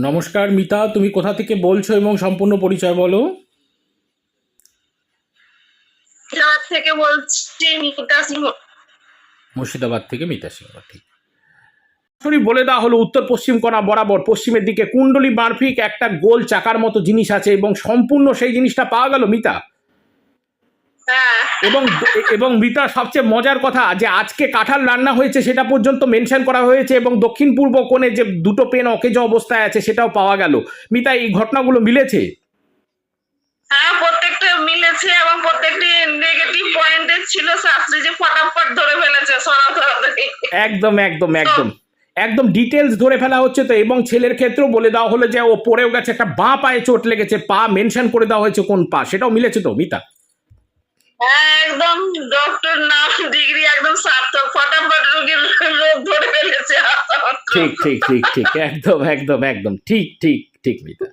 নমস্কার মিতা তুমি কোথা থেকে বলছো এবং সম্পূর্ণ পরিচয় বলো? থেকে বলছি মিতা সিংহ। মুর্শিদাবাদ থেকে মিতা সিংহ ঠিক। বলে দেওয়া হলো উত্তর পশ্চিম কোনা বরাবর পশ্চিমের দিকে কুণ্ডলী মারফিক একটা গোল চাকার মতো জিনিস আছে এবং সম্পূর্ণ সেই জিনিসটা পাওয়া গেল মিতা। এবং এবং মিতা সবচেয়ে মজার কথা যে আজকে কাঁঠাল রান্না হয়েছে সেটা পর্যন্ত মেনশন করা হয়েছে এবং দক্ষিণ পূর্ব কোণে যে দুটো পেন অকেজ অবস্থায় আছে সেটাও পাওয়া গেল। মিতা এই ঘটনাগুলো মিলেছে? হ্যাঁ প্রত্যেকটা মিলেছে এবং প্রত্যেকটি নেগেটিভ পয়েন্টের ছিল শাস্ত্রী যে ফটাফট ধরে ফেলেছে সরাসরি একদম একদম একদম। একদম ডিটেলস ধরে ফেলা হচ্ছে তো এবং ছেলের ক্ষেত্রেও বলে দেওয়া হলো যে ও পড়েও গেছে একটা বাঁ পায়ে চোট লেগেছে পা মেনশন করে দেওয়া হয়েছে কোন পা সেটাও মিলেছে তো মিতা? হ্যাঁ একদম ডক্টর নাম ডিগ্রি একদম সার্থক। ফটাফট রোগীর রোগ ধরে ফেলেছে ঠিক ঠিক ঠিক ঠিক। একদম একদম একদম। ঠিক ঠিক ঠিক, মিতা।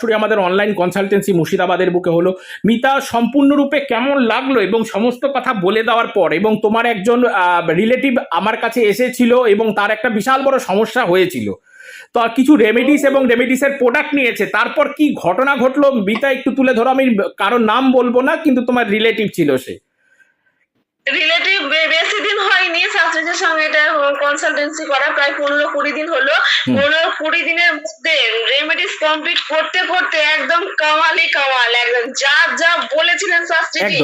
সরাসরি আমাদের অনলাইন কনসালটেন্সি মুর্শিদাবাদের বুকে হলো। মিতা, সম্পূর্ণরূপে কেমন লাগল এবং সমস্ত কথা বলে দেওয়ার পর এবং তোমার একজন রিলেটিভ আমার কাছে এসেছিল এবং তার একটা বিশাল বড় সমস্যা হয়েছিল। তো কিছু রেমেডিস এবং রেমেডিসের প্রোডাক্ট নিয়েছে। তারপর কি ঘটনা ঘটলো? মিতা একটু তুলে ধরো। আমি কারোর নাম বলব না কিন্তু তোমার রিলেটিভ ছিল সে। রিলেটিভ বেশি দিন হয়নি। সঙ্গে এটা কনসালটেন্সি করা প্রায় পনেরো কুড়ি দিন হলো। পনেরো কুড়ি দিনের মধ্যে রেমেডিস কমপ্লিট করতে করতে একদম কামালি কামাল একদম যা যা বলেছিলেন শাস্ত্রীজি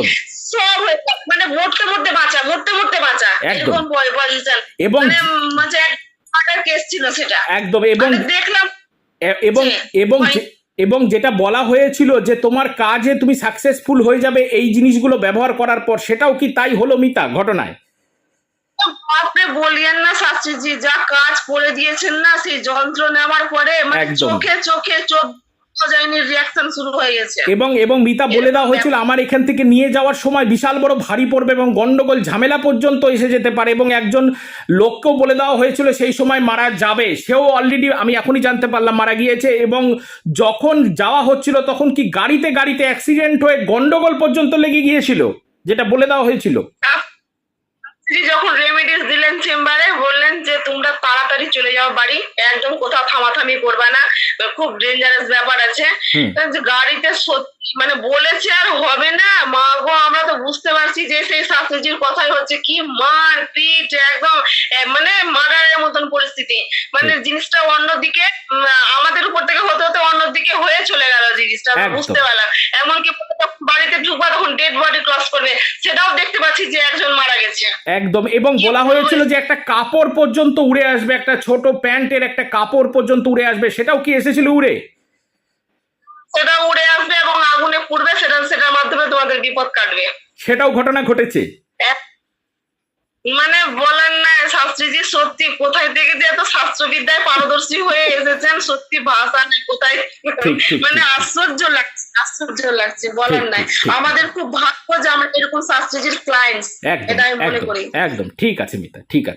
সব হয়ে। মানে মরতে মরতে বাঁচা মরতে মরতে বাঁচা একদম। এরকম পজিশন এবং মানে মানে কেস ছিল সেটা। একদম এবং মানে দেখলাম এবং এবং এবং যেটা বলা হয়েছিল যে তোমার কাজে তুমি সাকসেসফুল হয়ে যাবে এই জিনিসগুলো ব্যবহার করার পর সেটাও কি তাই হলো মিতা ঘটনায়? আপনি বলিয়েন না শাস্ত্রীজি যা কাজ করে দিয়েছেন না সেই যন্ত্র নেওয়ার পরে মানে চোখে চোখে চোখ এবং এবং মিতা বলে দেওয়া হয়েছিল আমার এখান থেকে নিয়ে যাওয়ার সময় বিশাল বড় ভারী পড়বে এবং গন্ডগোল ঝামেলা পর্যন্ত এসে যেতে পারে। এবং একজন লোককেও বলে দেওয়া হয়েছিল সেই সময় মারা যাবে। সেও অলরেডি আমি এখনই জানতে পারলাম মারা গিয়েছে এবং যখন যাওয়া হচ্ছিল তখন কি গাড়িতে গাড়িতে অ্যাক্সিডেন্ট হয়ে গন্ডগোল পর্যন্ত লেগে গিয়েছিল? যেটা বলে দেওয়া হয়েছিল। যখন দিলেন চেম্বারে বললেন যে তোমরা তাড়াতাড়ি চলে যাও বাড়ি একদম কোথাও থামাথামি করবে না খুব ডেঞ্জারাস ব্যাপার আছে। গাড়িতে সত্যি মানে বলেছে আর হবে না মা গো আমরা তো বুঝতে পারছি যে সেই শাস্ত্রীজির কথাই হচ্ছে কি মার পিট একদম মানে মার্ডারের মতন পরিস্থিতি। মানে জিনিসটা অন্যদিকে আমাদের উপর থেকে হতে হতে অন্যদিকে হয়ে চলে গেল জিনিসটা বুঝতে পারলাম। এমনকি বাড়িতে ঢুকবা তখন ডেড বডি ক্রস করবে। সেটাও দেখতে পাচ্ছি যে একজন মারা গেছে। একদম এবং বলা হয়েছিল যে একটা কাপড় পর্যন্ত উড়ে আসবে একটা ছোট প্যান্টের একটা কাপড় পর্যন্ত উড়ে আসবে সেটাও কি এসেছিল উড়ে? সেটা উড়ে আসবে এবং আগুনে পুড়বে সেটা সেটার মাধ্যমে তোমাদের বিপদ কাটবে। সেটাও ঘটনা ঘটেছে? মানে বলেন না শাস্ত্রীজি সত্যি কোথায় থেকে যে এত শাস্ত্রবিদ্যায় পারদর্শী হয়ে এসেছেন সত্যি ভাষা নেই কোথায় মানে আশ্চর্য লাগছে। আশ্চর্য লাগছে বলার নাই। আমাদের খুব ভাগ্য যে আমরা এরকম শাস্ত্রীজির ক্লায়েন্টস এটা আমি মনে করি একদম ঠিক আছে মিতা ঠিক আছে